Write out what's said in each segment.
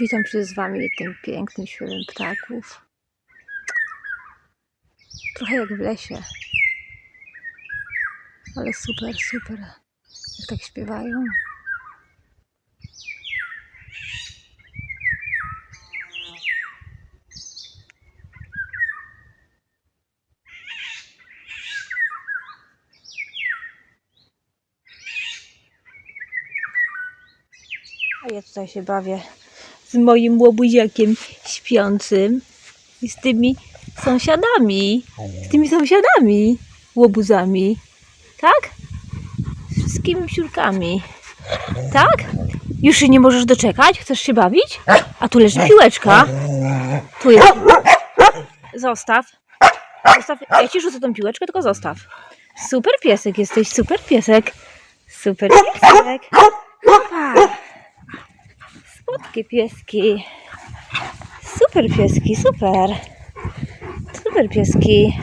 Witam się z Wami tym pięknym śpiewem ptaków. Trochę jak w lesie. Ale super, super. Jak tak śpiewają. A ja tutaj się bawię z moim łobuziakiem śpiącym i z tymi sąsiadami. Z tymi sąsiadami, łobuzami. Tak? Z wszystkimi psiurkami. Tak? Już się nie możesz doczekać? Chcesz się bawić? A tu leży piłeczka. Tu jest. Zostaw. Zostaw. Ja ci rzucę tą piłeczkę, tylko zostaw. Super piesek jesteś, super piesek. Super piesek. Opa. Słodkie pieski. Super pieski, super. Super pieski.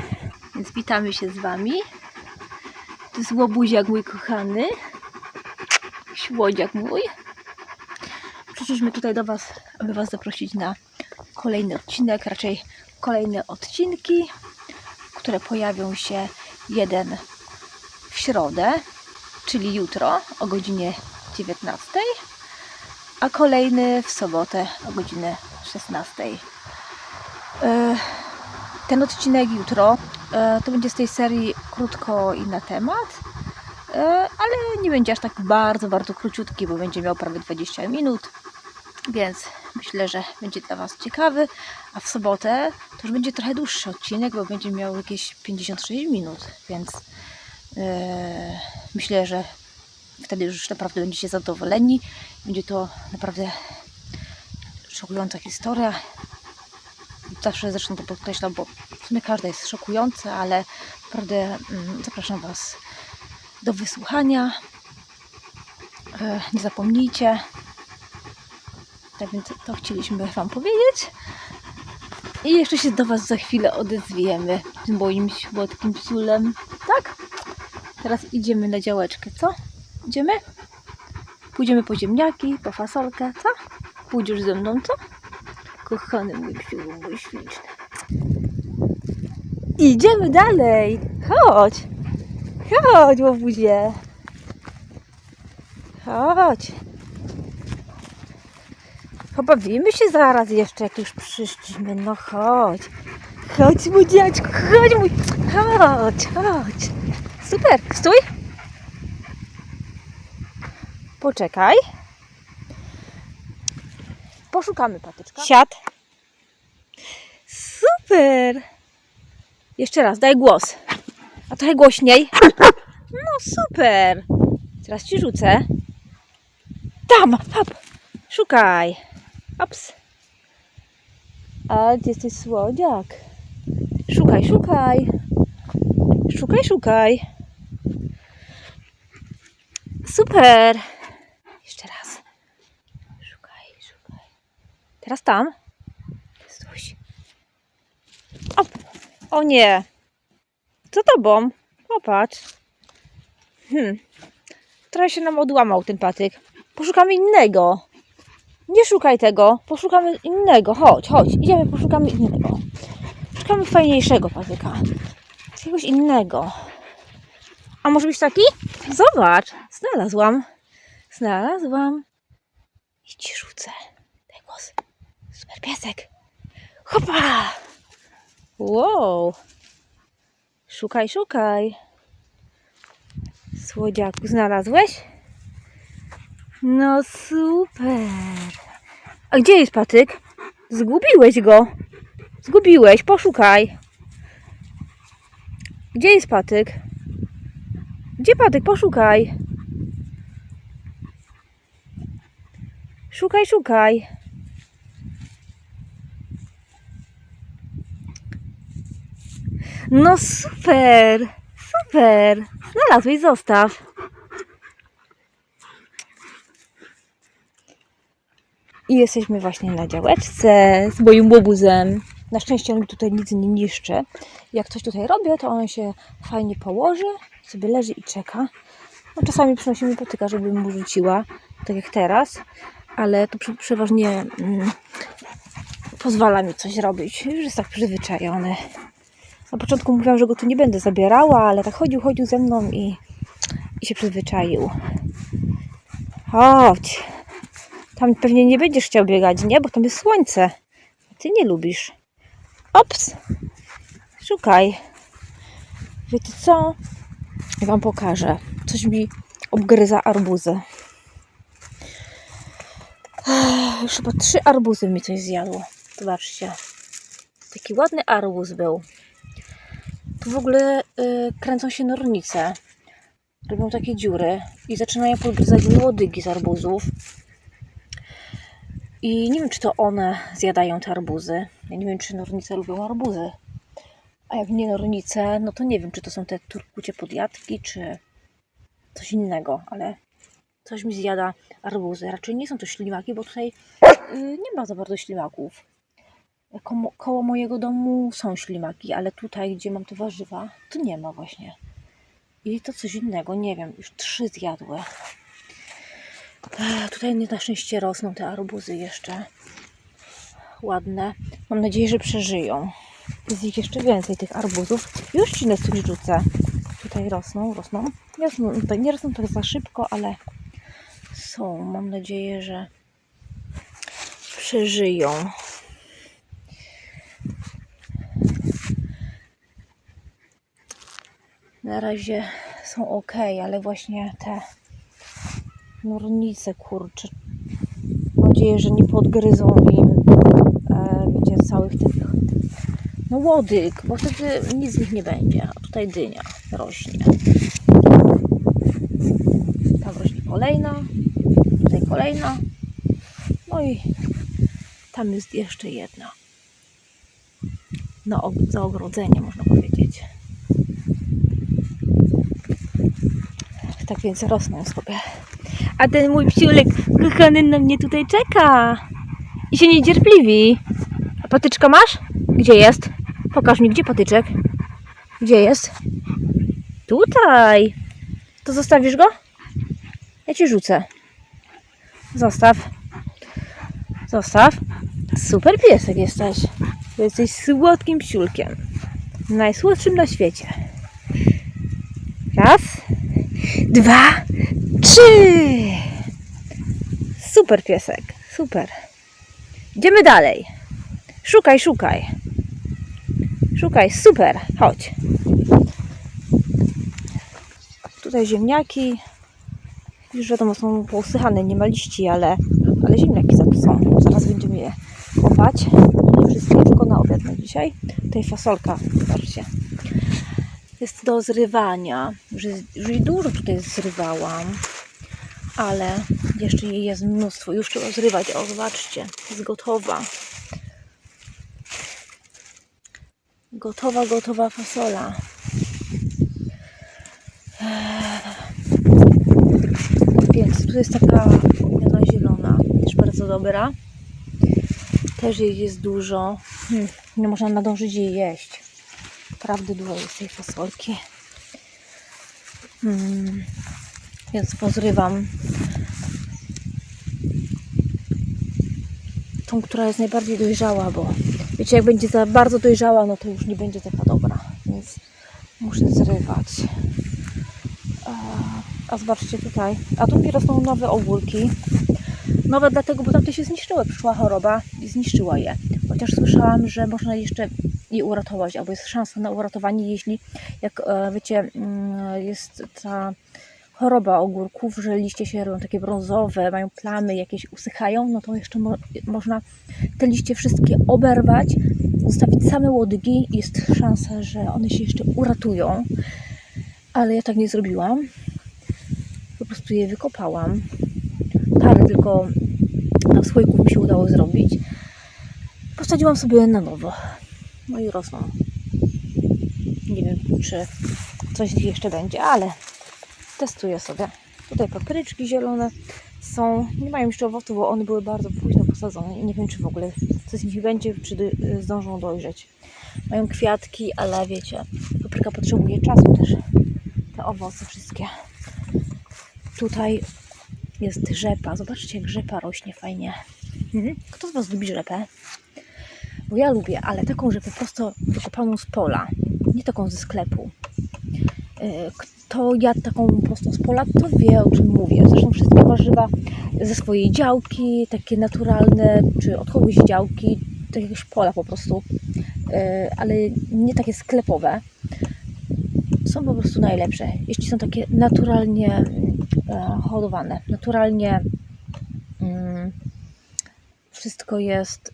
Więc witamy się z Wami. To jest łobuziak mój kochany. Śłodziak mój. Przyszliśmy tutaj do Was, aby Was zaprosić na kolejny odcinek, raczej kolejne odcinki, które pojawią się jeden w środę, czyli jutro o godzinie 19 a kolejny w sobotę o godzinę 16. E, Ten odcinek jutro e, to będzie z tej serii krótko i na temat, e, ale nie będzie aż tak bardzo, bardzo króciutki, bo będzie miał prawie 20 minut, więc myślę, że będzie dla Was ciekawy. A w sobotę to już będzie trochę dłuższy odcinek, bo będzie miał jakieś 56 minut, więc myślę, że wtedy już naprawdę będziecie zadowoleni. Będzie to naprawdę szokująca historia. Zawsze zresztą to podkreślam, bo w sumie każda jest szokująca, ale naprawdę mm, zapraszam Was do wysłuchania. E, Nie zapomnijcie. Tak więc to chcieliśmy Wam powiedzieć. I jeszcze się do Was za chwilę odezwiemy tym moim słodkim psulem. Tak? Teraz idziemy na działeczkę, co? Idziemy? Pójdziemy po ziemniaki, po fasolkę, co? Pójdziesz ze mną, co? Kochany mój psiu, mój śliczny. Idziemy dalej. Chodź. Chodź, łobuzie. Chodź. Pobawimy się zaraz jeszcze, jak już przyszliśmy. No chodź. Chodź, mój dziadźku, chodź, mój... Chodź, chodź. Super, stój. Poczekaj. Poszukamy patyczka. Siad. Super. Jeszcze raz, daj głos. A trochę głośniej. No super. Teraz ci rzucę. Tam, hop. Szukaj. Ops. A gdzie jesteś słodziak? Szukaj, szukaj. Szukaj, szukaj. Super. Jeszcze raz. Szukaj, szukaj. Teraz tam. Stój. O, o nie. Co tobą? Popatrz. Hmm. Trochę się nam odłamał ten patyk. Poszukamy innego. Nie szukaj tego. Poszukamy innego. Chodź, chodź. Idziemy, poszukamy innego. Szukamy fajniejszego patyka. Jakiegoś innego. A może być taki? Zobacz, znalazłam. Znalazłam. I ci rzucę. Piesek. Hopa! Wow. Szukaj, szukaj. Słodziaku, znalazłeś? No super. A gdzie jest patyk? Zgubiłeś go. Zgubiłeś, poszukaj. Gdzie jest patyk? Gdzie patyk? Poszukaj. Szukaj, szukaj. No super, super. Znalazłeś, zostaw. I jesteśmy właśnie na działeczce z moim łobuzem. Na szczęście on mi tutaj nic nie niszczy. Jak coś tutaj robię, to on się fajnie położy, sobie leży i czeka. No, czasami przynosimy patyka, żeby mu rzuciła, tak jak teraz. ale to prze- przeważnie mm, pozwala mi coś robić. Już jest tak przyzwyczajony. Na początku mówiłam, że go tu nie będę zabierała, ale tak chodził, chodził ze mną i, i się przyzwyczaił. Chodź. Tam pewnie nie będziesz chciał biegać, nie? Bo tam jest słońce. Ty nie lubisz. Ops. Szukaj. Wiecie co? Ja wam pokażę. Coś mi obgryza arbuzy. Już chyba trzy arbuzy mi coś zjadło. Zobaczcie. Taki ładny arbuz był. W ogóle y, kręcą się nornice. Robią takie dziury i zaczynają podgryzać łodygi z arbuzów. I nie wiem, czy to one zjadają te arbuzy. Ja nie wiem, czy nornice lubią arbuzy. A jak nie nornice, no to nie wiem, czy to są te turkucie podjadki, czy coś innego, ale coś mi zjada arbuzy. Raczej nie są to ślimaki, bo tutaj y, nie ma za bardzo ślimaków. Koło, koło mojego domu są ślimaki, ale tutaj, gdzie mam te warzywa, to nie ma właśnie. I to coś innego, nie wiem, już trzy zjadły. Ech, Tutaj na szczęście rosną te arbuzy jeszcze. Ładne. Mam nadzieję, że przeżyją. Jest ich jeszcze więcej, tych arbuzów. Już ci coś rzucę. Tutaj rosną, rosną. Nie rosną, tutaj nie rosną tak za szybko, ale są. Mam nadzieję, że przeżyją. Na razie są ok, ale właśnie te nornice, kurcze. Mam nadzieję, że nie podgryzą im, e, wiecie, całych tych no łodyg, bo wtedy nic z nich nie będzie. A tutaj dynia rośnie. Tam rośnie kolejna, tutaj kolejna. No i tam jest jeszcze jedna. Og- za ogrodzenie można powiedzieć. Tak więc rosną sobie. A ten mój psiulek kochany na mnie tutaj czeka. I się niecierpliwi. A patyczka masz? Gdzie jest? Pokaż mi, gdzie patyczek? Gdzie jest? Tutaj. To zostawisz go? Ja ci rzucę. Zostaw. Zostaw. Super piesek jesteś. Jesteś słodkim psiulkiem. Najsłodszym na świecie. Raz, dwa, trzy. Super piesek. Super. Idziemy dalej. Szukaj, szukaj. Szukaj, super. Chodź. Tutaj ziemniaki. Już wiadomo, są pousychane, nie ma liści, ale, ale ziemniaki za to są. Zaraz będziemy je kopać. Tylko na obiad na dzisiaj. Tutaj fasolka, zobaczcie. Jest do zrywania. Już, jest, już dużo tutaj zrywałam. Ale jeszcze jej jest mnóstwo. Już trzeba zrywać. O, zobaczcie. Jest gotowa. Gotowa, gotowa fasola. Więc tu jest taka odmiana zielona, też bardzo dobra. Też jej jest dużo. Hmm, nie można nadążyć jej jeść. Naprawdę dużo jest tej fasolki. Hmm, więc pozrywam tą, która jest najbardziej dojrzała, bo wiecie, jak będzie za bardzo dojrzała, no to już nie będzie taka dobra, więc muszę zrywać. A, a zobaczcie tutaj, a tu mi rosną nowe ogórki. Nowe dlatego, bo tamte się zniszczyły, przyszła choroba i zniszczyła je. Chociaż słyszałam, że można jeszcze je uratować, albo jest szansa na uratowanie, jeśli, jak e, wiecie, mm, jest ta choroba ogórków, że liście się robią takie brązowe, mają plamy, jakieś usychają, no to jeszcze mo można te liście wszystkie oberwać, zostawić same łodygi i jest szansa, że one się jeszcze uratują. Ale ja tak nie zrobiłam. Po prostu je wykopałam. Parę tylko na słoików mi się udało zrobić. Posadziłam sobie na nowo. No i rosną. Nie wiem, czy coś z nich jeszcze będzie, ale testuję sobie. Tutaj papryczki zielone są. Nie mają jeszcze owoców, bo one były bardzo późno posadzone. I nie wiem, czy w ogóle coś z nich będzie, czy dy- zdążą dojrzeć. Mają kwiatki, ale wiecie, papryka potrzebuje czasu też. Te owoce wszystkie. Tutaj jest rzepa. Zobaczcie, jak rzepa rośnie fajnie. Mhm. Kto z Was lubi rzepę? Bo ja lubię, ale taką rzepę prosto wykopaną z pola, nie taką ze sklepu. E, Kto jadł taką prosto z pola, to wie o czym mówię. Zresztą wszystkie warzywa ze swojej działki, takie naturalne, czy od kogoś działki, to jakiegoś pola po prostu, e, ale nie takie sklepowe, są po prostu najlepsze. Jeśli są takie naturalnie e, hodowane, naturalnie mm, wszystko jest,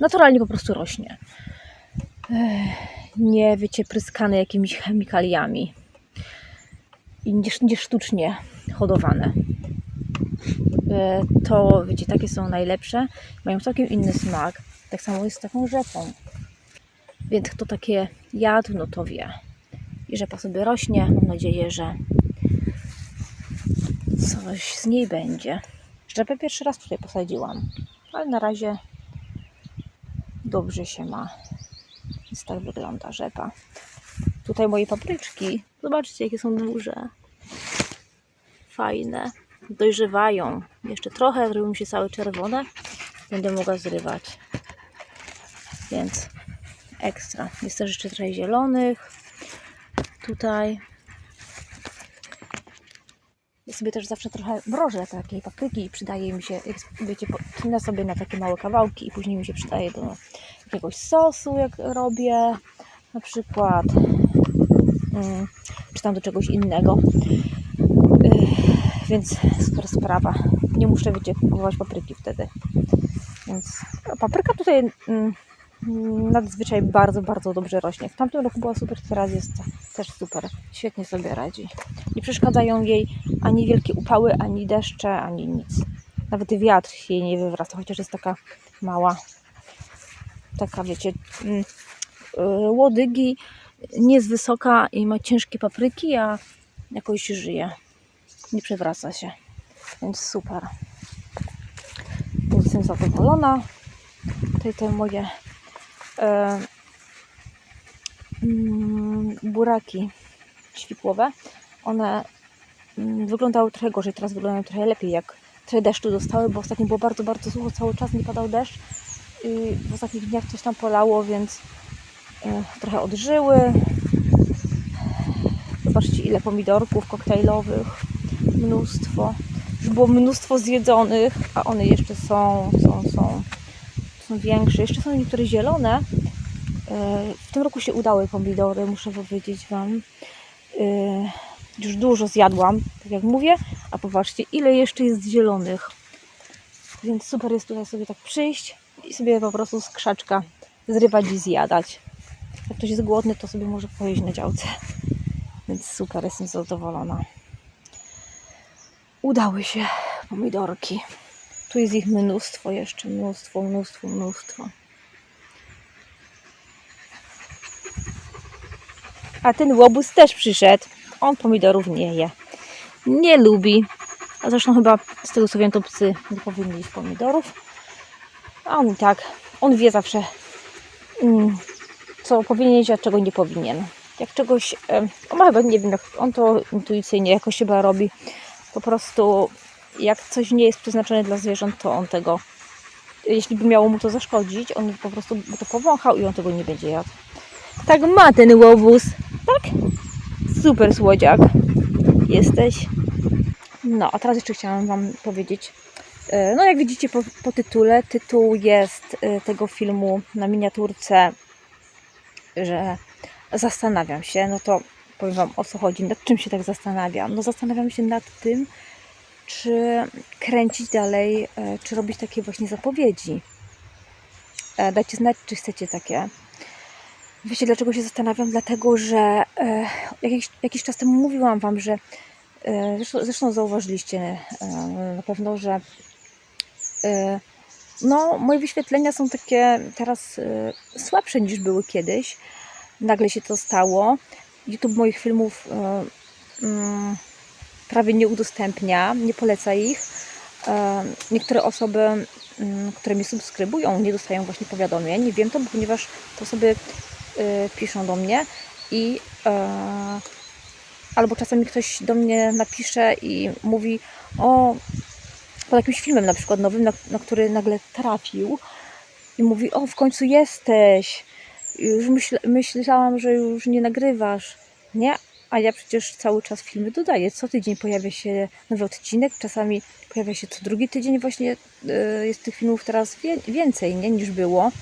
naturalnie po prostu rośnie. Nie, wiecie, pryskane jakimiś chemikaliami i nie, nie sztucznie hodowane. E, To, wiecie, takie są najlepsze, mają całkiem inny smak. Tak samo jest z taką rzepą. Więc kto takie jadł, no to wie. I rzepa sobie rośnie. Mam nadzieję, że coś z niej będzie. Rzepę pierwszy raz tutaj posadziłam, ale na razie dobrze się ma. Więc tak wygląda rzepa. Tutaj moje papryczki. Zobaczcie, jakie są duże. Fajne. Dojrzewają. Jeszcze trochę, zrobią się całe czerwone. Będę mogła zrywać. Więc ekstra. Jest też jeszcze trochę zielonych. Tutaj. Ja sobie też zawsze trochę mrożę takiej papryki i przydaje mi się, wiecie, tnę sobie na takie małe kawałki i później mi się przydaje do jakiegoś sosu, jak robię na przykład, mm, czy tam do czegoś innego. Więc super sprawa. Nie muszę, wiecie, kupować papryki wtedy. Więc papryka tutaj mm, mm, nadzwyczaj bardzo, bardzo dobrze rośnie. W tamtym roku była super, teraz jest też super. Świetnie sobie radzi. Nie przeszkadzają jej ani wielkie upały, ani deszcze, ani nic. Nawet wiatr jej nie wywraca, chociaż jest taka mała. Taka, wiecie, mm, y, łodygi, nie jest wysoka i ma ciężkie papryki, a jakoś żyje. Nie przewraca się. Więc super. Jestem zadowolona. Tutaj te moje e, buraki świpłowe, one mm, wyglądały trochę gorzej, teraz wyglądają trochę lepiej, jak trochę deszczu dostały, bo ostatnio było bardzo, bardzo sucho, cały czas nie padał deszcz w ostatnich dniach coś tam polało, więc e, trochę odżyły. Zobaczcie ile pomidorków koktajlowych, mnóstwo. Już było mnóstwo zjedzonych, a one jeszcze są, są, są, są większe. Jeszcze są niektóre zielone. E, W tym roku się udały pomidory, muszę powiedzieć Wam. E, Już dużo zjadłam, tak jak mówię, a popatrzcie, ile jeszcze jest zielonych. Więc super jest tutaj sobie tak przyjść i sobie po prostu z krzaczka zrywać i zjadać. Jak ktoś jest głodny, to sobie może pojeść na działce. Więc super, jestem zadowolona. Udały się pomidorki. Tu jest ich mnóstwo jeszcze, mnóstwo, mnóstwo, mnóstwo. A ten łobuz też przyszedł. On pomidorów nie je. Nie lubi. A zresztą chyba z tego co wiem, to psy nie powinni jeść pomidorów. A on tak, on wie zawsze, mm, co powinien jeść, a czego nie powinien. Jak czegoś, on chyba, nie wiem, on to intuicyjnie jakoś chyba robi. Po prostu, jak coś nie jest przeznaczone dla zwierząt, to on tego, jeśli by miało mu to zaszkodzić, on po prostu by to powąchał i on tego nie będzie jadł. Tak ma ten łowóz. Tak? Super słodziak. Jesteś. No, a teraz jeszcze chciałam Wam powiedzieć. e, No, jak widzicie po, po tytule, tytuł jest e, tego filmu na miniaturce, że zastanawiam się. No to powiem Wam o co chodzi, nad czym się tak zastanawiam. No, zastanawiam się nad tym, czy kręcić dalej, e, czy robić takie właśnie zapowiedzi. Dajcie znać, czy chcecie takie. Wiecie, dlaczego się zastanawiam? Dlatego, że e, jakiś, jakiś czas temu mówiłam Wam, że e, zresztą, zresztą zauważyliście e, na pewno, że e, no, moje wyświetlenia są takie teraz e, słabsze niż były kiedyś. Nagle się to stało. YouTube moich filmów e, mm, prawie nie udostępnia, nie poleca ich. E, Niektóre osoby, mm, które mnie subskrybują, nie dostają właśnie powiadomień. Wiem to, ponieważ te osoby piszą do mnie i e, albo czasami ktoś do mnie napisze i mówi o pod jakimś filmem na przykład nowym, na, na który nagle trafił i mówi, o w końcu jesteś, już myśl, myślałam, że już nie nagrywasz, nie? A ja przecież cały czas filmy dodaję. Co tydzień pojawia się nowy odcinek, czasami pojawia się co drugi tydzień. Właśnie y, jest tych filmów teraz więcej nie, niż było.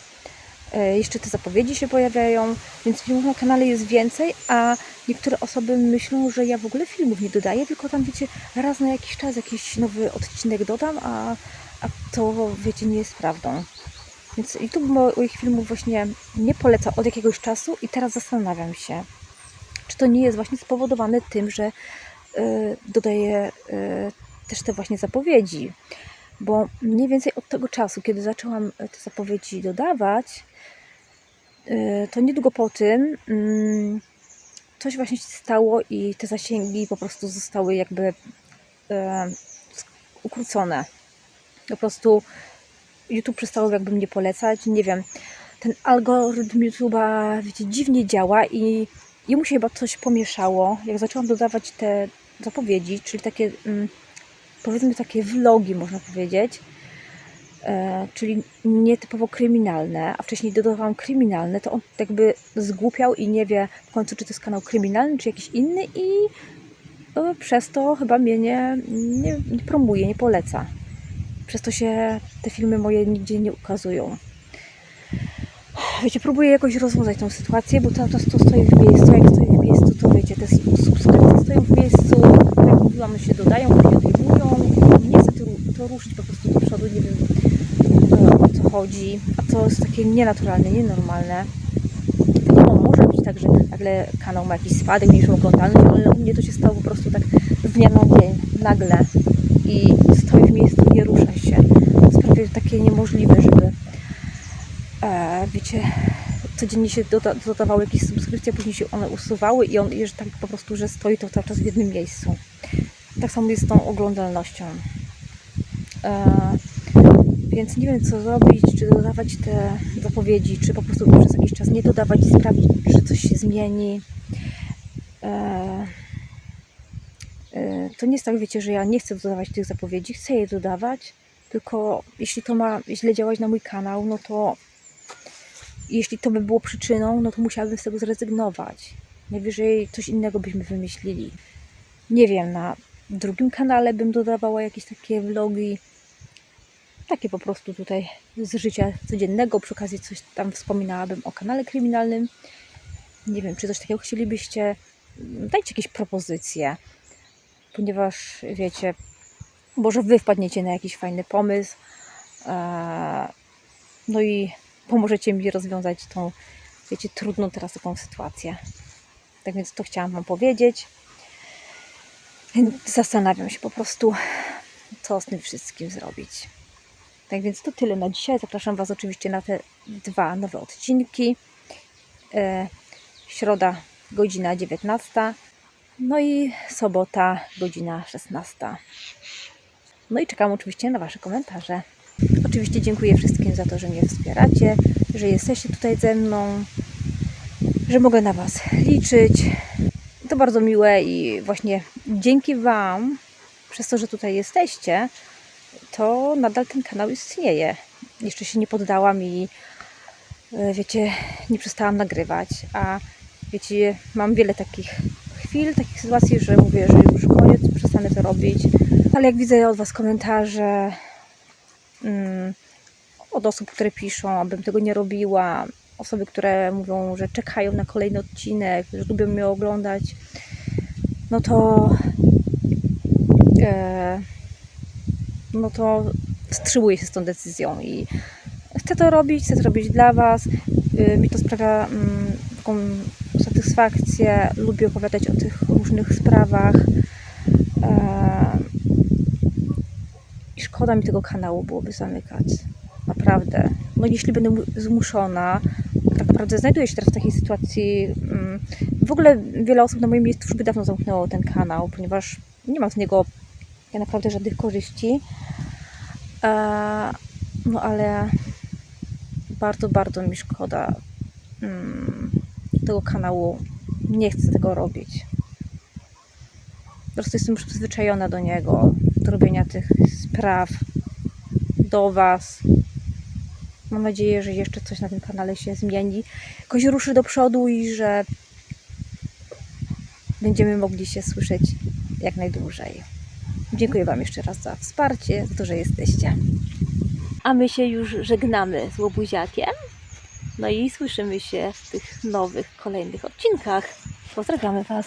Y, jeszcze te zapowiedzi się pojawiają, więc filmów na kanale jest więcej, a niektóre osoby myślą, że ja w ogóle filmów nie dodaję, tylko tam wiecie, raz na jakiś czas jakiś nowy odcinek dodam, a, a to wiecie, nie jest prawdą. Więc YouTube moich filmów właśnie nie poleca od jakiegoś czasu i teraz zastanawiam się, czy to nie jest właśnie spowodowane tym, że y, dodaję y, też te właśnie zapowiedzi. Bo mniej więcej od tego czasu, kiedy zaczęłam te zapowiedzi dodawać, y, to niedługo po tym mm, coś właśnie się stało i te zasięgi po prostu zostały jakby e, ukrócone. Po prostu YouTube przestało jakby mnie polecać. Nie wiem, ten algorytm YouTube'a, wiecie, dziwnie działa i jemu się chyba coś pomieszało. Jak zaczęłam dodawać te zapowiedzi, czyli takie, mm, powiedzmy, takie vlogi, można powiedzieć, e, czyli nietypowo kryminalne, a wcześniej dodawałam kryminalne, to on jakby zgłupiał i nie wie w końcu, czy to jest kanał kryminalny, czy jakiś inny i e, przez to chyba mnie nie, nie, nie promuje, nie poleca. Przez to się te filmy moje nigdzie nie ukazują. Wiecie, próbuję jakoś rozwiązać tą sytuację, bo cały czas to stoi w miejscu. Jak stoi w miejscu, to wiecie, te subskrypcje stoją w miejscu. Jak mówiłam, się dodają, później odejmują. Ruszyć po prostu do przodu, nie wiem o co chodzi. A to jest takie nienaturalne, nienormalne. No, może być tak, że nagle kanał ma jakiś spadek, mniejszą oglądalność, ale u mnie to się stało po prostu tak z dnia na dzień, nagle. I stoi w miejscu, nie rusza się. To jest prawie takie niemożliwe, żeby e, wiecie, codziennie się doda, dodawały jakieś subskrypcje, później się one usuwały i on że tak po prostu, że stoi to cały czas w jednym miejscu. Tak samo jest z tą oglądalnością. E, więc nie wiem co zrobić, czy dodawać te zapowiedzi, czy po prostu przez jakiś czas nie dodawać i sprawdzić, czy coś się zmieni. E, e, to nie jest tak, wiecie, że ja nie chcę dodawać tych zapowiedzi, chcę je dodawać, tylko jeśli to ma źle działać na mój kanał, no to jeśli to by było przyczyną, no to musiałabym z tego zrezygnować. Najwyżej coś innego byśmy wymyślili. Nie wiem, na drugim kanale bym dodawała jakieś takie vlogi, takie po prostu tutaj z życia codziennego. Przy okazji coś tam wspominałabym o kanale kryminalnym. Nie wiem, czy coś takiego chcielibyście. Dajcie jakieś propozycje, ponieważ wiecie, może wy wpadniecie na jakiś fajny pomysł. Eee, no i pomożecie mi rozwiązać tą, wiecie, trudną teraz taką sytuację. Tak więc to chciałam Wam powiedzieć. Zastanawiam się po prostu, co z tym wszystkim zrobić. Tak więc to tyle na dzisiaj. Zapraszam Was oczywiście na te dwa nowe odcinki. E, środa, godzina 19. No i sobota, godzina 16. No i czekam oczywiście na Wasze komentarze. Oczywiście dziękuję wszystkim za to, że mnie wspieracie, że jesteście tutaj ze mną, że mogę na Was liczyć. To bardzo miłe i właśnie dzięki Wam, przez to, że tutaj jesteście, to nadal ten kanał istnieje. Jeszcze się nie poddałam i e, wiecie, nie przestałam nagrywać, a wiecie, mam wiele takich chwil, takich sytuacji, że mówię, że już koniec, przestanę to robić, ale jak widzę od Was komentarze, mm, od osób, które piszą, abym tego nie robiła, osoby, które mówią, że czekają na kolejny odcinek, że lubią mnie oglądać, no to e, no to wstrzymuję się z tą decyzją i chcę to robić, chcę to robić dla Was. E, mi to sprawia mm, taką satysfakcję, lubię opowiadać o tych różnych sprawach. E, I szkoda mi tego kanału byłoby zamykać. Naprawdę. No jeśli będę mu- zmuszona, tak naprawdę znajduję się teraz w takiej sytuacji. mm, W ogóle wiele osób na moim miejscu już by dawno zamknęło ten kanał, ponieważ nie mam z niego tak naprawdę żadnych korzyści. E, No ale bardzo, bardzo mi szkoda mm, tego kanału. Nie chcę tego robić. Po prostu jestem przyzwyczajona do niego. do robienia tych spraw do Was. Mam nadzieję, że jeszcze coś na tym kanale się zmieni, jakoś ruszy do przodu i że będziemy mogli się słyszeć jak najdłużej. Dziękuję Wam jeszcze raz za wsparcie, za to, że jesteście. A my się już żegnamy z łobuziakiem. No i słyszymy się w tych nowych, kolejnych odcinkach. Pozdrawiamy Was.